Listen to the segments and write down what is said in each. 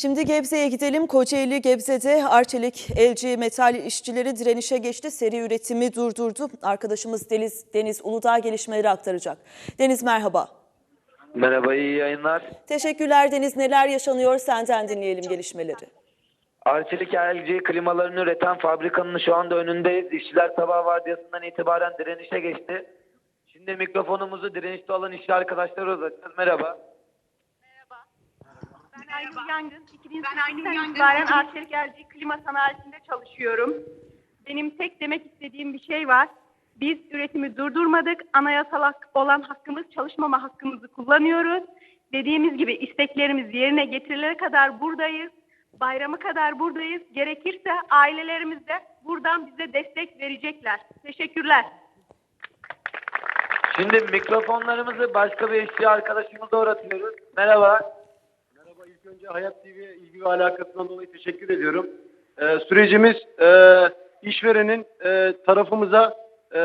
Şimdi Gebze'ye gidelim. Kocaeli Gebze'de Arçelik LG metal işçileri direnişe geçti. Seri üretimi durdurdu. Arkadaşımız Deniz, Deniz Uludağ gelişmeleri aktaracak. Deniz merhaba. Merhaba, iyi yayınlar. Teşekkürler Deniz. Neler yaşanıyor senden dinleyelim gelişmeleri. Arçelik LG klimalarını üreten fabrikanın şu anda önündeyiz. İşçiler sabah vardiyasından itibaren direnişe geçti. Şimdi mikrofonumuzu direnişte olan işçi arkadaşlara uzatacağız. Merhaba. Ben Aynur Yangın. 2008'den itibaren Arçelik LG klima sanayisinde çalışıyorum. Benim tek demek istediğim bir şey var. Biz üretimi durdurmadık. Anayasal hak olan hakkımız, çalışmama hakkımızı kullanıyoruz. Dediğimiz gibi isteklerimiz yerine getirilene kadar buradayız. Bayramı kadar buradayız. Gerekirse ailelerimiz de buradan bize destek verecekler. Teşekkürler. Şimdi mikrofonlarımızı başka bir işçi arkadaşımıza uğratıyoruz. Merhaba. Önce Hayat TV'ye ilgi ve alakasından dolayı teşekkür ediyorum. Ee, sürecimiz e, işverenin e, tarafımıza e,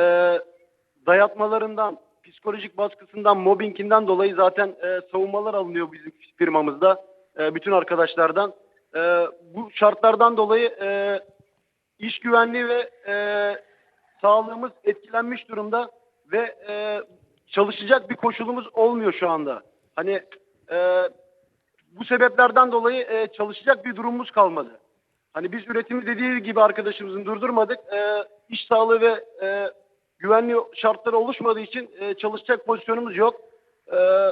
dayatmalarından, psikolojik baskısından, mobbinginden dolayı zaten e, savunmalar alınıyor bizim firmamızda, e, bütün arkadaşlardan. E, bu şartlardan dolayı e, iş güvenliği ve e, sağlığımız etkilenmiş durumda ve e, çalışacak bir koşulumuz olmuyor şu anda. Hani e, bu sebeplerden dolayı e, çalışacak bir durumumuz kalmadı. Hani biz üretimi dediği gibi arkadaşımızın durdurmadık. E, iş sağlığı ve e, güvenli şartları oluşmadığı için e, çalışacak pozisyonumuz yok. E,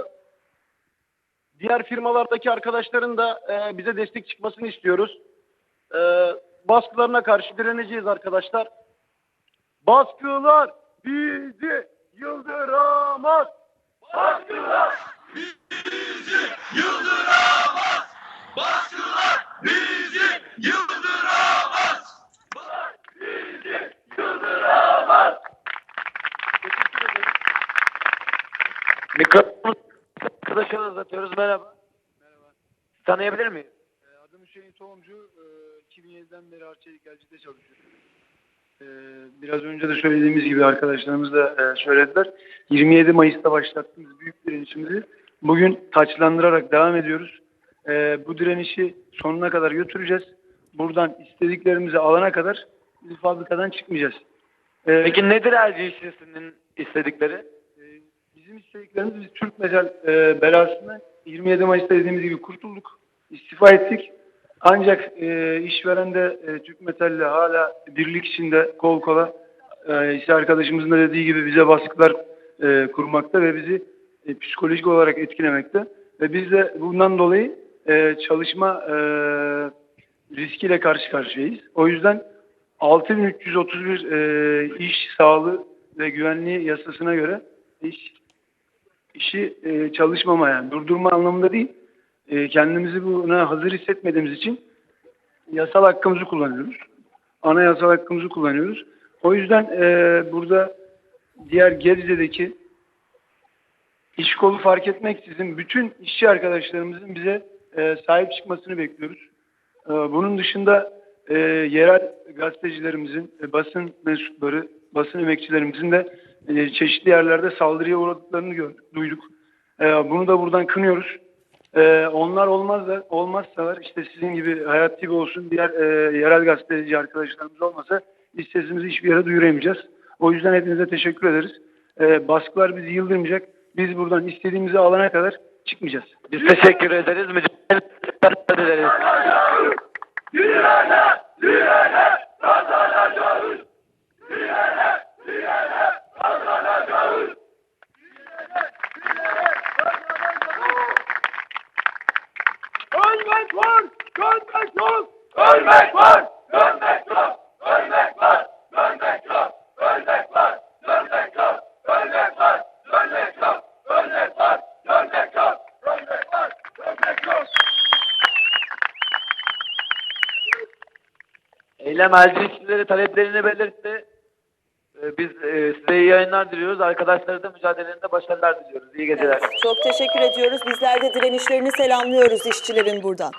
diğer firmalardaki arkadaşların da e, bize destek çıkmasını istiyoruz. E, baskılarına karşı direneceğiz arkadaşlar. Baskılar bizi yıldıramaz. Baskılar Mikrofonu arkadaşa uzatıyoruz. Merhaba. Merhaba. Tanıyabilir miyim? Ee, Adım Hüseyin Tohumcu. Ee, 2007'den beri Arçelik Elci'de çalışıyorum. Ee, Biraz önce de söylediğimiz gibi arkadaşlarımız da e, söylediler. 27 Mayıs'ta başlattığımız büyük direnişimizi bugün taçlandırarak devam ediyoruz. Bu direnişi sonuna kadar götüreceğiz. Buradan istediklerimizi alana kadar biz fabrikadan çıkmayacağız. Peki nedir LG işçisinin istedikleri? Bizim istediklerimiz biz Türk Metal e, belasından 27 Mayıs'ta dediğimiz gibi kurtulduk. istifa ettik. Ancak e, işveren de e, Türk Metal'le hala birlik içinde kol kola e, işte arkadaşımızın da dediği gibi bize baskılar e, kurmakta ve bizi e, psikolojik olarak etkilemekte. Ve biz de bundan dolayı e, çalışma e, riskiyle karşı karşıyayız. O yüzden 6331 e, iş sağlığı ve güvenliği yasasına göre iş işi e, çalışmama durdurma anlamında değil. E, kendimizi buna hazır hissetmediğimiz için yasal hakkımızı kullanıyoruz. Anayasal hakkımızı kullanıyoruz. O yüzden e, burada diğer Gebze'deki iş kolu fark etmeksizin bütün işçi arkadaşlarımızın bize e, sahip çıkmasını bekliyoruz. E, bunun dışında e, yerel gazetecilerimizin, e, basın mensupları, basın emekçilerimizin de e, çeşitli yerlerde saldırıya uğradıklarını gördük, duyduk. E, bunu da buradan kınıyoruz. E, onlar olmaz da olmazsalar işte sizin gibi Hayat TV olsun diğer e, yerel gazeteci arkadaşlarımız olmasa biz sesimizi hiçbir yere duyuramayacağız. O yüzden hepinize teşekkür ederiz. E, baskılar bizi yıldırmayacak. Biz buradan istediğimizi alana kadar çıkmayacağız. Biz teşekkür ederiz. Mücadele ederiz. Ölmek var, dönmek yok. Ölmek var, dönmek yok. Ölmek var, dönmek yok. Ölmek var, dönmek yok. Ölmek var, dönmek yok. Ölmek var, dönmek yok. Ölmek var, dönmek yok. Eylem LG işçileri taleplerini belirtti. Ee, Biz e, size iyi yayınlar diliyoruz. Arkadaşlara da mücadelelerinde başarılar diliyoruz. İyi geceler. Çok teşekkür ediyoruz. Bizler de direnişlerini selamlıyoruz işçilerin buradan.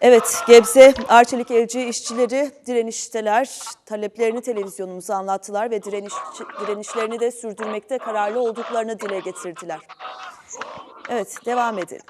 Evet, Gebze Arçelik LG işçileri direnişteler. Taleplerini televizyonumuza anlattılar ve direniş, direnişlerini de sürdürmekte kararlı olduklarını dile getirdiler. Evet, devam edelim.